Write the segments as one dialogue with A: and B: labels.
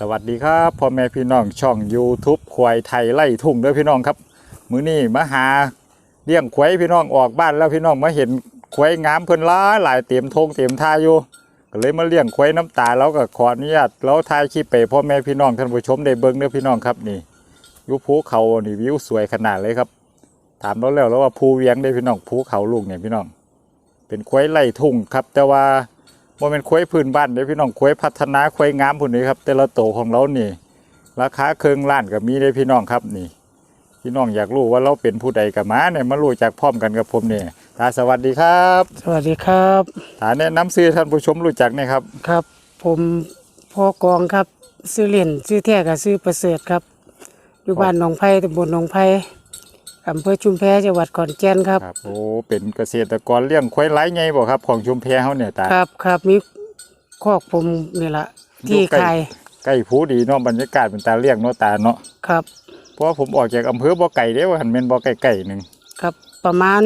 A: สวัสดีครับพ่อแม่พี่น้องช่อง YouTube ควายไทยไล่ทุ่งเด้อพี่น้องครับมื้อนี้มาหาเลี้ยงควายพี่น้องออกบ้านแล้วพี่น้องมาเห็นควายงามเพิ่นหลาหลายเต็มทงเต็มท่าอยู่ก็เลยมาเลี้ยงควายน้ำตาแล้วก็ขออนุญาตแล้วถ่ายคลิปไปพ่อแม่พี่น้องท่านผู้ชมได้เบิ่งเด้อพี่น้องครับนี่ยูภูเขานี่วิวสวยขนาดเลยครับ ถามแล้วแล้วว่าภูเวียงได้พี่น้องภูเขาลูกเนี่ยพี่น้อง เป็นควายไล่ทุ่งครับ แต่ว่า โมเป็นควายพื้นบ้านเด้อพี่น้องควายพัฒนาควายงามพุ่นนี้ครับ แต่ละโตวของเรานี่ ราคาเครื่องล้านก็มีได้อพี่น้องครับนี่ พี่น้องอยากรู้ว่าเราเป็นผู้ใดกับมาเนี่ยมารู้จักพร้อมกันกับผมเนี่ยตาสวัสดีครับ
B: สวัสดีครับ
A: ตาแนะนำซื้อท่านผู้ชมรู้จักเนี่ยครับ
B: ครับ ผมพ่อกองครับซื้อเหรียญซื้อแท้กับซื้อประเสริฐครับ อยู่บ้านหนองไผ่ตำบลหนองไผ่ อำเภอชุมแพจังหวัดขอนแก่นครับ
A: ครับโอ้เป็นเกษตรกรเลี้ยงควายไร้ไงบ่ครับ ของชุมแพเฮาเนี่ยตา
B: ครับครับมีคอกผมนี่ละ
A: อยู่
B: ที่
A: ใกล้
B: ขาย
A: ใกล้ภูดีเนาะบรรยากาศเป็นตาเลี้ยงเนาะตาเนาะ
B: ครับ
A: เพราะว่าผมออกจากอำเภอบ่อไก่เด้ว่าหันแม่นบ่อไก่ไก่หนึง
B: ครับ ประมาณ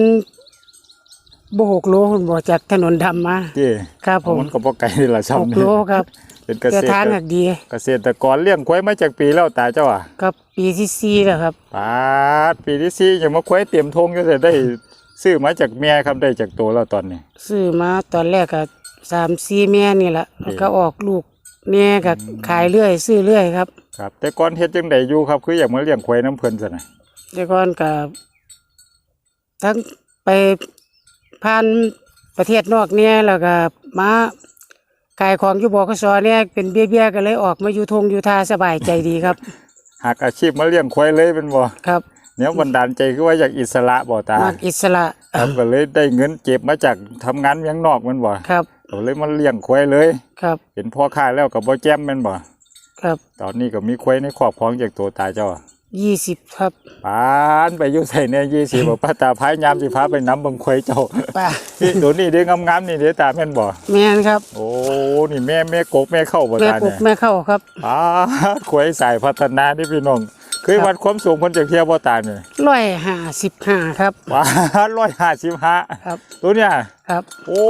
B: บ่หกโลคุณบอกจากถนนดำมา
A: เจ้
B: ครับผม
A: มันก็บ่ไก่นี่ล่ะ
B: ห
A: ซ้ำ
B: ก
A: นี่
B: โลครับ
A: เป็นเก
B: แต่
A: ษต
B: ทาง
A: ร
B: หักดี
A: เกษตรกรเลี้ยงควายมาจากปีแล้วตาเจ้าอะ
B: ครับปีที่สี่แล้วครับ
A: ปาดปีที่สี่ยังมาควายเตรียมทงก็จะได้ซื้อมาจากแม่ครับได้จากตัวแล้วตอนนี้
B: ซื้อมาตอนแรกก็สามสี่แม่นี่แหละแล้วก็ออกลูกแม่ก็ขายเรื่อย ซื้อเรื่อยครับ
A: ครับ แต่ก่อนเฮ็ดจังไดอยู่ครับ คืออยากมาเลี้ยงควายน้ำเพิ่นซะนะ
B: แต่ก่อนกับทั้งไป ผ่านประเทศนอกเนี่ยแล้วก็มาขายของอยู่บกสเนี่ยเป็นเบี้ยเบี้ยๆก็เลยออกมาอยู่ทงอยู่ทาสบายใจดีครับ
A: หากอาชีพมาเลี้ยงควายเลยเป็นบ่
B: ครับ
A: แนวบันดาลใจคือว่าอยากอิสระบ่ตา
B: มักอิสระ
A: ครับก็เลยได้เงินเก็บมาจากทำงานเมียงนอกแมันบ่
B: ครับ
A: ก็เลยมาเลี้ยงควายเลย
B: ครับ
A: เห็นพ่อค้าแล้วก็บ่แจ้มแม่นบ่
B: ครับ
A: ตอนนี้ก็มีควายในครอบครองจากตัวตาเจ้าอะ
B: ยี่สิบครับ
A: ปานไปอยู่ใส่เนี่ยยี่สิบบ่ป้าตาพายยามสิพาไปนํเบิ่งควายเจ้า
B: ป้า
A: นี่ตัวนี้เด้งามๆนี่เด้ตาแม่นบ่
B: แม่นครับ
A: โอ้นี่แม่แม่กกแม่เข้าบ่
B: แม่
A: ตา
B: ปลู
A: เนี่
B: ก
A: ย
B: แม่เข้าครับ
A: อ้าขวยสายพัฒนาที่พี่น้องเคย
B: ครับ
A: วัดความสูงคนจากเทียบบ่ตาเนี่ย
B: ร้อยห้าสิบห้าครับ
A: ว้าร้อยห้าสิบห้า
B: ครับ
A: ตัวเนี่ย
B: ครับ
A: โอ้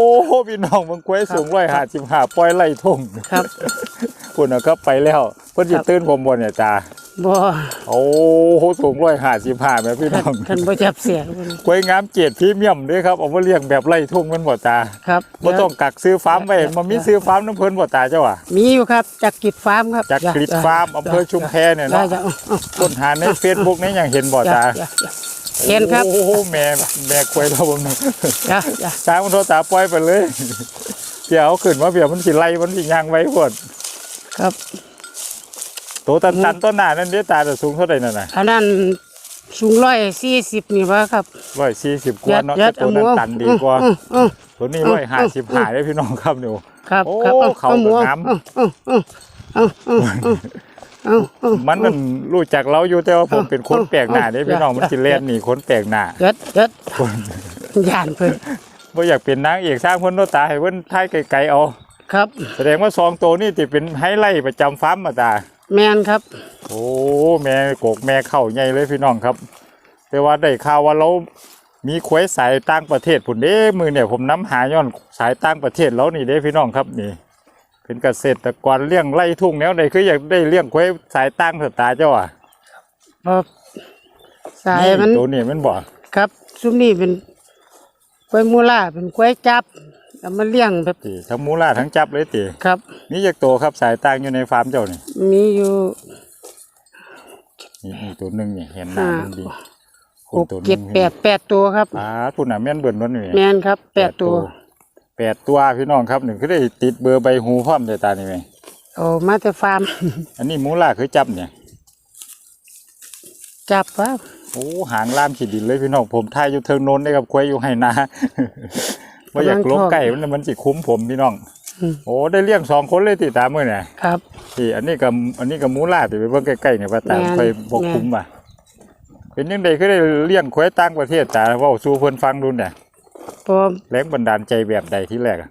A: พี่น้องมันขวยสูง
B: ครับ
A: ร้อยห้าสิบห้าปล่อยไล่ทุ่ง
B: ครับ
A: คุณน่ะครับไปแล้วเพิ่นสิ
B: ครับ
A: ตื่นผมบ่เนี่ยตา
B: บ่
A: โอ้สูงร้อยห้าสิบห้าแม่พี่น้อง
B: ท่านบ่จับเสียง
A: ขวยงามเจ็ดพรีเมียมเด้วยครับเอามาเลี้ยงแบบไล่ทุ่งแมันบ่ตา
B: ครับ
A: บ่ต้องกักซื้อฟาร์มไว้มันมีซื้อฟาร์มน้ำเพิ่นบ่ตาเจ้าอะ
B: มีอยู่ครับจากกิจฟาร์มครับ
A: จากกรีดฟาร์มอำเภอชุมแพเนี่ย
B: ได้
A: เนาะ
B: จ้ะเอาเอา
A: ค้นหาในเฟซบุ๊กนี่ยังเห็นบ่
B: จ้ะ
A: ตา
B: จ้ะจ้ะเห็นครับ
A: โอ้โหแม่แม่ควยเราบ่นึง
B: จ้ะจ้ะ
A: ช้างมันโทรตาปล่อยไปเลยเดี๋ยวเอาขึ้นมาเดี๋ยวมันสิไล่มันสิย่างไว้พวด
B: ครับ
A: ตัวตันตันต้นหน้านั่นเด้ตาจะสูงเท่าใดนั่นน่ะ
B: อันนั้นสูงร้อยสี่สิบนี่วะครับ
A: 140กว่าเนาะแต่ตัวนั้นตันดีกว่า
B: อืมอืม
A: ตัวนี้155ได้พี่น้องครับนิว
B: ครับ
A: โอ้
B: ครับ
A: เขา
B: หมู
A: ก็งาม
B: อืมอืมอืมอืมอืมอืมอืม
A: มันนั่นรู้จักเราอยู่แต่ว่าผมเป็นคนแปลกหน้าเด้พี่น้องมันสิเล่นหนีคนแปลกหน้า
B: เด็ดเด็ดย่านเพิ่น
A: บ่อยากเป็นนางเอกสร้างเพิ่นโนตาให้เพิ่นถ่ายไกลๆเอา
B: ครับ
A: แสดงว่าสองตัวนี่ติเป็นไฮไลท์ประจำฟาร์มมาตา
B: แมนครับ
A: โอ้แม่โกกแม่เข้าใหญ่เลยพี่น้องครับ แต่ว่าได้ข่าวว่าเรามีควายสายต่างประเทศผุนเด้มือเนี่ยผมน้ำหาย้อนสายต่างประเทศแล้วนี่เด้พี่น้องครับนี่ เป็นเกษตรกรเลี้ยงไร่ทุ่งแนวใดคืออยากได้เลี้ยงควายสายต่างสตาเจ้าอะ
B: เพราะสายมัน
A: ตัวนี้มันบ่
B: ครับซุมนี่เป็นกล้วยมูล่าเป็นกล้วยจับ เอามาเลี้ยงแบบ
A: ตีทั้งมูล่าทั้งจับเลยตี
B: ครับ
A: นี่จากตัวครับสายต่างอยู่ในฟาร์มเจ้านี่
B: มีอยู่
A: นี่นี่ตัวหนึงนี่เห็นหน้ามันดี
B: หกเจ็ดแปดแปดตัวครับ
A: อ่าพุ่นน่ะแม่นเบิ่นนั่นนี่
B: แมนครับแปดตัว
A: แปดตัวพี่น้องครับหนึ่งคือได้ติดเบอร์ใบหูพร้อมเดตานี่ไหม
B: โอ้มาแต่ฟาร์ม
A: อันนี้มูล่าคือจับเนี่ย
B: จับครับ
A: โอ้หางล่ามขีดดินเลยพี่น้องผมทายอยู่เทิงโน้นได้กับควายอยู่ให้นา ว่าอยากลบไก่มันมันสิคุ้มผมพี่น้อง
B: อืม
A: โอ้ได้เลี้ยงสองคนเลยติดตามมือเนี่ย
B: ครับ
A: ที่อันนี้กับอันนี้กับมูล่าติไปเบิ่งใกล้ๆเนี่ยว่าตาม
B: แม่น
A: ไปบก
B: แม่น
A: คุ้มอะเป็นยังไงคือได้เลี้ยงควายต่างประเทศตาเว่าสู่เพิ่นฟังดูเนี่ย
B: พอ
A: แรงบันดาลใจแบบใดที่แรกอะ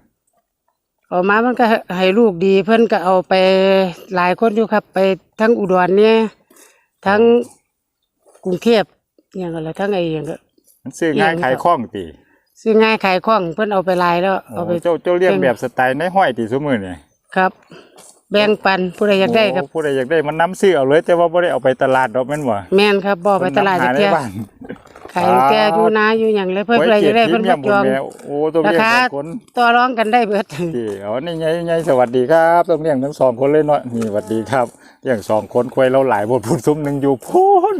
B: ออกมามันก็ให้ลูกดีเพื่อนก็เอาไปหลายคนอยู่ครับ ไปทั้งอุดรเนี่ยทั้งกรุงเทพอย่างอะไรทั้งไอ้อย่างก็
A: มันซื้อง่าย
B: เลี้ยง
A: ขายคล่องติ
B: ซื้อง่ายขายคล่องเพื่อนเอาไปหลายแล้ว
A: โอ้
B: เอาไป
A: เจ้าเจ้าเลี้ยง
B: เป็น
A: แบบสไตล์ในห้อยติซุมือเนี่ย
B: ครับ แบ่งปันผู้ใดอยากได้ครับ
A: โผู้ใดอยากได้มันน้ำซื้อเอาเลยแต่ว่าบ่ได้เอาไปตลาดดอกแม่นบ่
B: แม่นครับบ่ไปตลาด
A: เพิ่
B: จั
A: น
B: ก
A: นำห
B: เที่ย
A: ในบ้าน
B: ขายแกอยู่นาอยู่หยังเลยเพิ่นผู้ใดอยากได้เพิ่น
A: ไว้
B: มา
A: เกีย
B: จ
A: ร
B: อง
A: ติพรีเมียมบุญแมวโอ้ตัวเมีย
B: ราคา
A: สองคน
B: ต่อรองกันได้เบิด
A: ที่อ๋อนี่ไงไงสวัสดีครับต้องเลี้ยงทั้งสองคนเลยเนาะนี่สวัสดีครับเลี้ยงสองคนคุยเราหลายบทพูดซุ้มหนึ่งอยู่พูน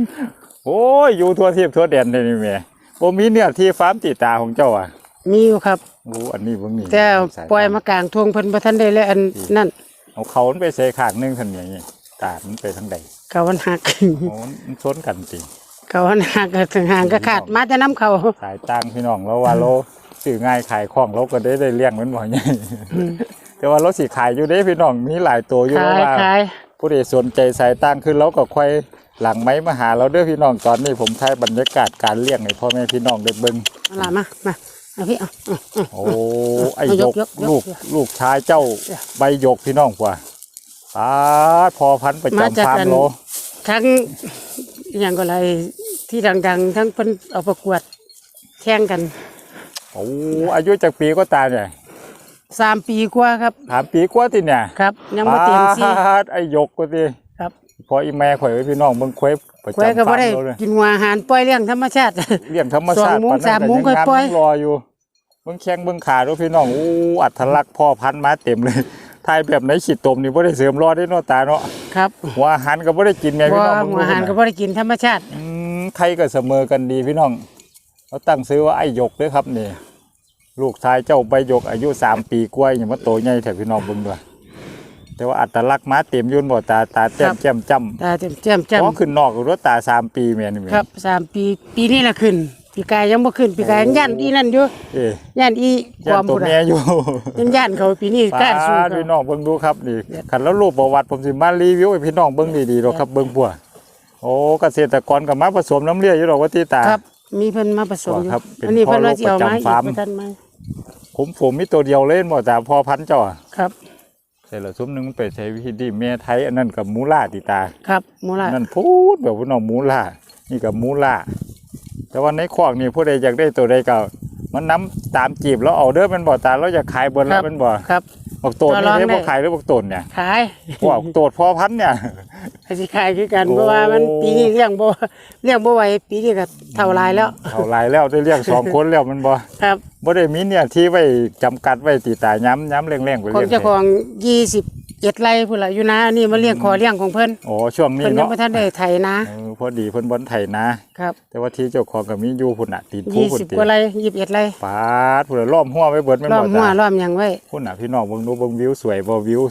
A: โอ้ยอยู่ทั่วทิพย์ทั่วแดนเลยนี่แม่ บ่มีเนี่ยที่ฟาร์มติตาของเจ้าอะ
B: มีอยู่ครับ
A: โอ้อันนี้เบิ่งนี่
B: แต่
A: สาย
B: ปล่อยมากลางทวงเพิ่นบ่ทันได้เลยอันนั่น
A: เอาเขามันไปใส่ข้างหนึงทันอย่างนี้ตามันไปทางใด
B: เกาวันหัก
A: โอ้มันชนกันติ
B: เกาวันหักก็ถึงห่างก็ขาดมาแต่น้ำเขา
A: สายตังพี่น้องแล้วว่าเราซื้อง่ายขายคล่องเราก็ได้ได้เลี้ยงมันบ่ใหญ่แต่ว่าเราสิขายอยู่เด้พี่น้องมีหลายตัวอยู่
B: ขา
A: แล้ว
B: ย
A: ว่า
B: ขาย
A: ผู้ใดสนใจสายตั้งคือเราก็ค่อย หลังไม้มาหาเราเด้อพี่น้องตอนนี้ผมถ่ายบรรยากาศการเลี้ยงให้พ่อแม่พี่น้องได้เบิ่ง
B: เอาล่ะมามาเอาพี่เอาเอาเอา
A: โอ้ไอ้
B: เอา
A: ย
B: ย
A: ก
B: กยก
A: ลูก
B: ยก
A: ลูกชายเจ้า
B: เดี๋ยว
A: ใบยกพี่น้องกว่าตาดพอพันธุ์ประ
B: มา
A: จำ
B: จาก
A: ฟาร์ม
B: กัน
A: โล
B: ทั้งอหย่างก็อะไรที่ดัง ๆ ทั้งเพิ่นเอาประกวดแข่งกัน
A: โอ้อายุจากปีก็ตายเนี่ย
B: สามปีกว่าครับ
A: ถามปีกว่าติเนี่ย
B: ครับ ยังบ่เต็มที่
A: ปาดไอ้ยกก็ติ
B: ครับ
A: พออีแม่ข่อยไว้พี่น้องเบิ่งควายประ
B: ควายก็
A: จำ
B: บ่
A: ฟาร์
B: ได้
A: มเราเลย
B: กินหัวอาหารปล่อยเลี้ยงธรรมชาติ
A: เลี้ยงธรรมชาติ
B: สองโมง
A: ปานนั้น
B: สามโมง
A: ก็
B: ค่อยปล่อย
A: งรออยู่เบิ่งแข้งเบิ่งขาดูพี่น้องอู้อัตลักษณ์พ่อพันธุ์มาเต็มเลยทายแบบไหนขีดตมนี่บ่ได้เสริมรอได้เนาะตาเนาะ
B: ครับ
A: หัวอาหารก็บ่ได้กินแม่
B: บ่
A: พี่น้อง
B: หัวอาหารก็บ่ได้กินธรรมชาติ
A: อืมใครก็เสมอกันดีพี่น้องเขาตั้งซื้อว่าไอ้หยกเด้อครับนี่ ลูกชายเจ้าใบหยกอายุสามปีกว่าอย่างว่าโตใหญ่แถวพี่น้องเบิ่งด้วย แต่ว่าอัตลักษณ์มาเต็มอยุ่นบ่ตาตาแต้มแจ่มจ้ำ
B: ตาแจ่มๆ
A: พอขึ้นนอกรถตาสามปีแม่นี่แม่
B: ครับสามปีปีนี้ละขึ้นปีกายยังบ่ขึ้นปีกายยังย่านอีนั่นอยู่
A: เอ๊ะ
B: ย่านอีค
A: ย่าวา
B: นม
A: ตัว
B: พุ่น
A: แม่
B: น่ะ
A: อยู่
B: ยังย่านเขาปีนี้กล้าสู้
A: ป้า
B: เขา
A: พี่น้องเบิ่งดูครับนี่ขันแล้วรูปประวัติผมสิมารีวิวให้พี่น้องเบิ่งดีๆหรอกครับเบิ่งพัวโอ้เกษตรกรก็มาผสมน้ำเลี้ยอยู่หรอกว่าที่ตา
B: ครับ มีเพิ่นมาผสมอยู่
A: ครับเป็น
B: อันนี้เพิ่นว่าสิเอา
A: พ่อ
B: มา
A: โรคประจำฟาร์ม
B: อีกบ่ทันมา
A: ผมผมมีตัวเดียวเล่นบ่แต่พอพันธุ์เจ้าอะ
B: ครับ
A: แต่ละซุ้มหนึงมันไปใช้วิธีดีแม่ไทยอันนั้นกับมูล่าติตา
B: ครับมูลา
A: นั่นพูดแบบว่าน้องมูล่านี่กับมูล่าแต่ว่าในคอกนี่ผู้ใดอยากได้ตัวใดก็มันน้ำตามจีบแล้วเอาเด้อเป็นบ่ตาแล้วอยากขายเบนแล้วเป็นบ่
B: ครับ
A: บอกโตน
B: ต่อร
A: นี่
B: อง
A: ได้
B: ได้
A: บ่ขายหรือบอกโตนเนี่ย
B: ขาย
A: บอกโตดพอพันธุ์เนี่ย
B: ให้สิขายคือกัน
A: โอ้
B: เพราะว่ามันปีนี้เลี้ยงบ่เลี้ยงบ่ไหวปีนี้ก็เท่าหลายแล้ว
A: เท่าไรแล้วได้เลี้ยงสองคนแล้วมันบ่
B: ครับ
A: บ่ได้มีเนี่ยที่ไว้จำกัดไว้ติตาย้ำย้ำแรงๆไป
B: ของ
A: เลี้ยง
B: เจ้าของ 21ไร่พุ่นล่ะอยู่นะอันนี่มาเลี้ยงขอเลี้ยงของเพิ่น
A: โอ้ช่วงนี้
B: เพิ่นยัง
A: เนาะ
B: บ่ทันได้ไถนะ
A: เออพอดีเพิ่นบอนไถนะ
B: ครับ
A: แต่ว่าที่เจ้าของก็มีอยู่พุ่นน่ะตีนผู้พุ่น
B: 20
A: ตี
B: กว่าไร่21ไร่
A: ปาดพุ่นน่ะล้อมหัวไว้เบิดแม่น
B: ล้อ
A: บ่
B: มหัว
A: ตา
B: ล้อมหยังไว้
A: พุ่นน่ะพี่น้องเบิ่งดูเบิ่งวิวสวยบ่วิว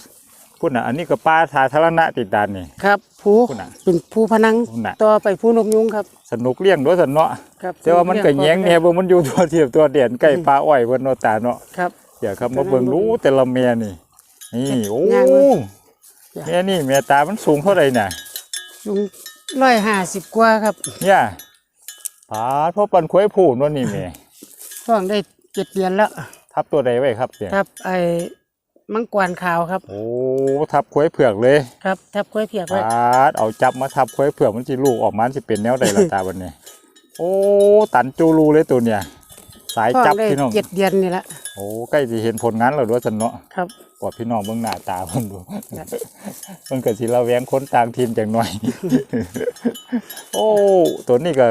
A: พุ่นน่ะอันนี้ก็ป่าสาธารณะติดดานนี่
B: ครับภู
A: พุ่นน่ะ
B: เป็นภูพนัง
A: พุ่นน่ะ
B: ต่อไปภูนกยุงครับ
A: สนุกเลี้ยงด้วยสันเนาะ
B: ครับ
A: แต่ว่ามันก็แยงแหน่เบิ่งมันอยู่ตัวเทียบตัวเด่นใกล้ปลาอ้อยเพิ่นเนาะตาเนาะ
B: ครับ
A: เดี๋ยวครับมาเบิ่งดูแต่ละแม่นี่ นี่โอ้
B: ย่างมา
A: แม่นี่แม่ตามันสูงเท่าใดน่ะ
B: ยุง150กว่าครับ
A: เนี่ยปาดเพราะปันควายผูนวลนี่แม่
B: ท้องได้เจ็ดเดือนแล้ว
A: ทับตัวใดไว้ครับเนี่ย
B: ครับไอ้มังกรขาวครับ
A: โอ้ทับควายเผือกเลย
B: ครับทับกล้วยเพียก
A: ป
B: ไว้า
A: ดเอาจับมาทับควายเผือกมันสิลูกออกมามันสิเป็นแนวใดล่ะตาบัดนี้โอ้ตันจูรูเลยตัวเนี่ย สาย
B: ท้อง
A: จับ
B: ได้
A: พี่น้อง
B: เจ็ดเดือนนี่แหละ
A: โอ้ใกล้สิเห็นผลงานแล้วด้วยสันเนาะ
B: ครับ
A: กอดพี่น้องเบิ่งหน้าตาเพิ่นดู
B: ครับ
A: มันก็สิระแวงคนต่างถิ่นจังหน่อย โอ้ตัวนี้ก็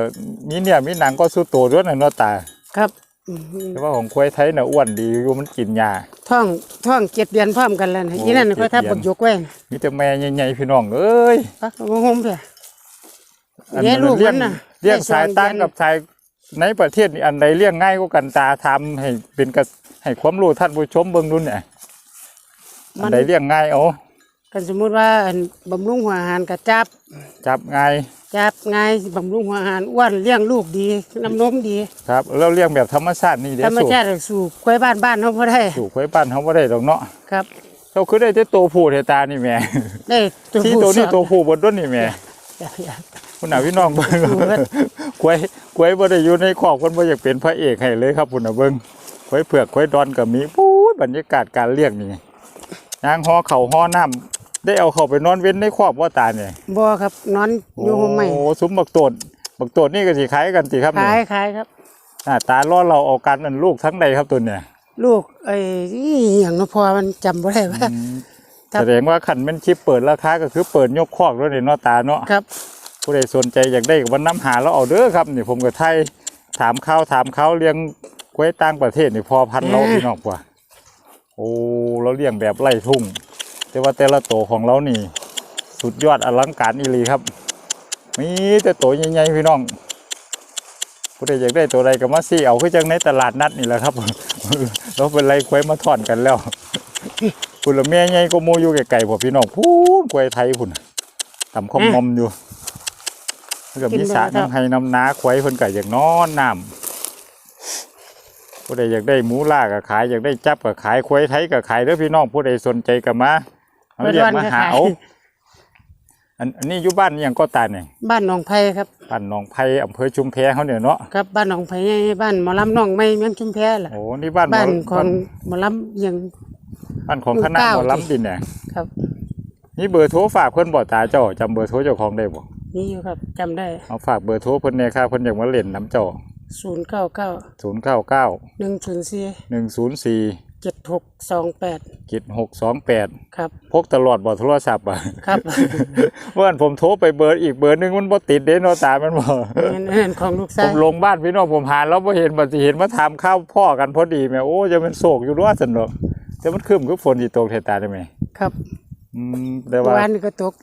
A: มีเนี่ยมีหนังก็สู้ตัวด้วยนะเนาะตา
B: ครับอืม
A: แต่ว่าของควายไทยน่ะอ้วนดีอยู่มันกินหญ้า
B: ท้องท้องเจ็ดเดือนพร้อมกันแล้วนะ
A: โอ้
B: อีนั่นก็ทับ
A: เจ็ดเดือน
B: บักยกไว้
A: มีแต่แม่ใหญ่ๆพี่น้องเอ้ย
B: ปักมาห่มเถอะ
A: อัน
B: เลี้ยงลูก
A: เลี้ย
B: มั
A: ง
B: นน่ะ
A: เลี้ยง
B: ได้
A: สาย
B: สอง
A: ต่าง
B: เดือน
A: กับสายในประเทศนี่อันใดเลี้ยงง่ายกว่ากันตาทำให้เป็นกระให้ความรู้ท่านผู้ชมเบิ่งดูเนี่ย อันใดเลี้ยงง่ายเอา
B: กันสมมุติว่าอันบำรุงหัวอาหารกับจับ
A: จับง่าย
B: จับง่ายบำรุงหัวอาหารอ้วนเลี้ยงลูกดีน้ำนมดี
A: ครับแล้วเลี้ยงแบบธรรมชาตินี่เด้
B: ธรรม
A: สู่
B: ชาติสู่ควายบ้านบ้านเขาพอได้
A: สู่ควายบ้านเขาบ่ได้ดอกเนาะ
B: ครับ
A: เจ้าคือได้แต่ตัวผู้แต่ตานี่แหม่
B: ได้ตัว
A: ที่
B: ผู้
A: ตัวนี้
B: สอง
A: ตัวผู้บนต้นนี่แหม่
B: อย่าอย่า
A: คุณน่ะพี่น้องเบิ่ง
B: ผู้เบิด
A: ควายควายบ่ได้อยู่ในคอกเพิ่นบ่อยากเป็นพระเอกให้เลยครับคุณน่ะเบิ่งควายเผือกควายดอนก็มีปู๊ดบรรยากาศการเลี้ยงนี่ ยางฮอเข่าฮอน้ำได้เอาเข้าไปนอนเว้นในคอกว่าตาเนี่ย
B: บ่ครับนอนอยู่ห่มใหม่
A: โอ้ซุ้มบักโตดบักโตดนี่ก็สิขายกันสิครับ
B: ขาย
A: นี่
B: ขายครับ
A: หน้าตาล้อเราเอากันนั่นลูกทั้งใดครับตัวเนี่ย
B: ลูกไอ้อีหยังเนาะพอมันจำบ่ได้ว่า
A: อืม
B: ททับ
A: แสดงว่าขันเป็นคลิปเปิดราคาก็คือเปิดยกคอกแล้วนี่เนาะตาเนาะ
B: ครับ
A: ผู้ใดสนใจอยากได้ก็วันน้ำหาเราเอาเด้อครับนี่ผมก็ไทยถามเขาถามเขาเลี้ยงกล้วยต่างประเทศนี่พอพันธุ์เราพี่น้องกว่า โอ้เราเลี้ยงแบบไร่ทุ่ง แต่ว่าแต่ละตัวของเรานี่ สุดยอดอลังการอีหลีครับ มีแต่ตัวใหญ่ๆพี่น้องผู้ใดอยากได้ตัวใดก็มาซี่เอาคือจังในตลาดนัดนี่แหละครับเราเป็นไรควยมาถอนกันแล้วคุณละแม่ใหญ่ก็โมอยู่ไกลๆพอพี่น้องพูนควยไทยพุ่นต่ำคอมมอมอยู่แล้วก็มีสระน้ำให้น้ำนาควยเพิ่นก็อย่ากนอนน้ำ ผู้ใดอยากได้หมูล่าก็ขายอยากได้จับก็ขายควยไทยก็ขายเด้อพี่น้องผู้ใดสนใจก็มาเอาเรียกมาหาเอาอันอันนี้อยู่บ้านอิหยังก็ตาเนี่ย
B: บ้านหนองไผ่ครับ
A: บ้านหนองไผ่อำเภอชุมแพเขาเนี่ยเนาะ
B: ครับบ้านหนองไผ่ใหญ่บ้านหมอลำหนองไม่เมืองชุมแพล่ะ
A: โอ้นี่บ้านหม
B: บ้าน
A: อ
B: ของหมอลำยัง
A: บ้านของคณะ
B: หมู่เก้า
A: หมอลำดินเนี่ย
B: ครับ
A: นี่เบอร์โทรฝากเพิ่นบ่ตาเจ้าจำเบอร์โทรเจ้าของได้บ่
B: นี่อยู่ครับจำได้
A: เอาฝากเบอร์โทรเพิ่นแหน่ค่ะเพิ่นอยากมาเล่นน้ำเจ้า
B: ศูนย์เก้าเก้า
A: 099
B: หนึ่งศูนย์สี่
A: 104
B: เจ็ดหกสองแปด
A: 7628
B: ครับ
A: พกตลอดบ่โทรศัพท์อะ
B: ครับ
A: เมื่อวานผมโทรไปเบอร์อีกเบอร์หนึงมันบ่ติดเด้เนาะตามันบ่
B: นั่นนั่นของลูก
A: ผ
B: ชาย
A: มลงบ้านพี่น้องผมหาแล้วบ่เห็นบ่สิเห็นมาถามข้าวพ่อกันพอดีแม่โอ้จะเป็นโศกอยู่ด้วยซั่นเนาะแต่มันครึ้มคือฝนสิตกแท้ตาได้ไหม
B: ครับ
A: อืมแต่
B: เมื่
A: ว่า
B: อวานนก็ตก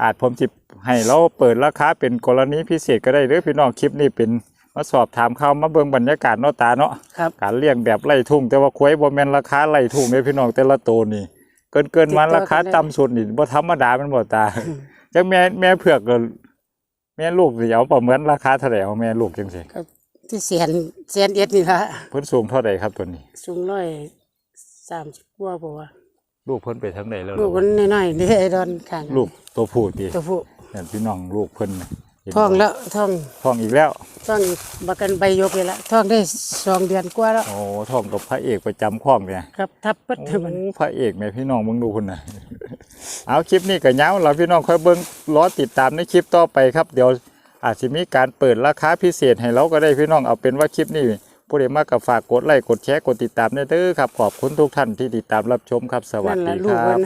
A: อาจผมจิบให้เราเปิดราคาเป็นกรณีพิเศษก็ได้เด้อพี่น้องคลิปนี้เป็น มาสอบถามข่าวมาเบิ่งบรรยากาศเนาะตาเนาะ
B: ครับ
A: การเลี้ยงแบบไล่ทุ่ง แต่ว่าควายบ่แม่นราคาไล่ทุ่งเด้อพี่น้องแต่ละตัวนี่ เกินเกินๆมา
B: ติดต่อ
A: ราคา
B: กันได้
A: ต่ำสุดนี่บ่ธรรมดาแมันบ่ตาจังแม่แม่เผือกก็แม่ลูกสิเอาประเมินราคาเท่าไหร่เอาแม่ลูกจังซี่
B: ครับที่เสียนเสียนเอ็ดนี่ละ
A: เพิ่นสูงเท่าใดครับตัวนี้
B: สูงร้อยสามสิบกว่าปะวะ
A: ลูกเพิ่นไปทางไหนแล้ว
B: ลูกมันน้อยๆนี่ไอ้ดอนข้าง
A: ลูกตัวผู้ติ
B: ตัวผู้
A: นั่นพี่น้องลูกเพิ่นน่ะเห็นบ่
B: ท้องแล้วท้อง
A: ท้องอีกแล้ว
B: ท้องอีกบักกันใบยกเลยละท้องได้สองเดือนกว่าแล้ว
A: โอ้ท้องกับพระเอกประจำข้องเนี่ย
B: ครับทับปัด
A: โอ้
B: มัน
A: พระเอกแม่พี่น้องมึงดูคุณนะเอาคลิปนี้ก็ยาวเราพี่น้องค่อยเบิ้งรอติดตามในคลิปต่อไปครับ เดี๋ยวอาจจะมีการเปิดราคาพิเศษให้เราก็ได้พี่น้องเอาเป็นว่าคลิปนี้ผู้ใดมากกับฝากกดไลค์กดแชร์กดติดตามด้วยเด้อครับขอบคุณทุกท่านที่ติดตามรับชมครับสวัส
B: นั่น
A: ดี
B: ละลู
A: ค
B: ก
A: รั
B: มั
A: บ
B: น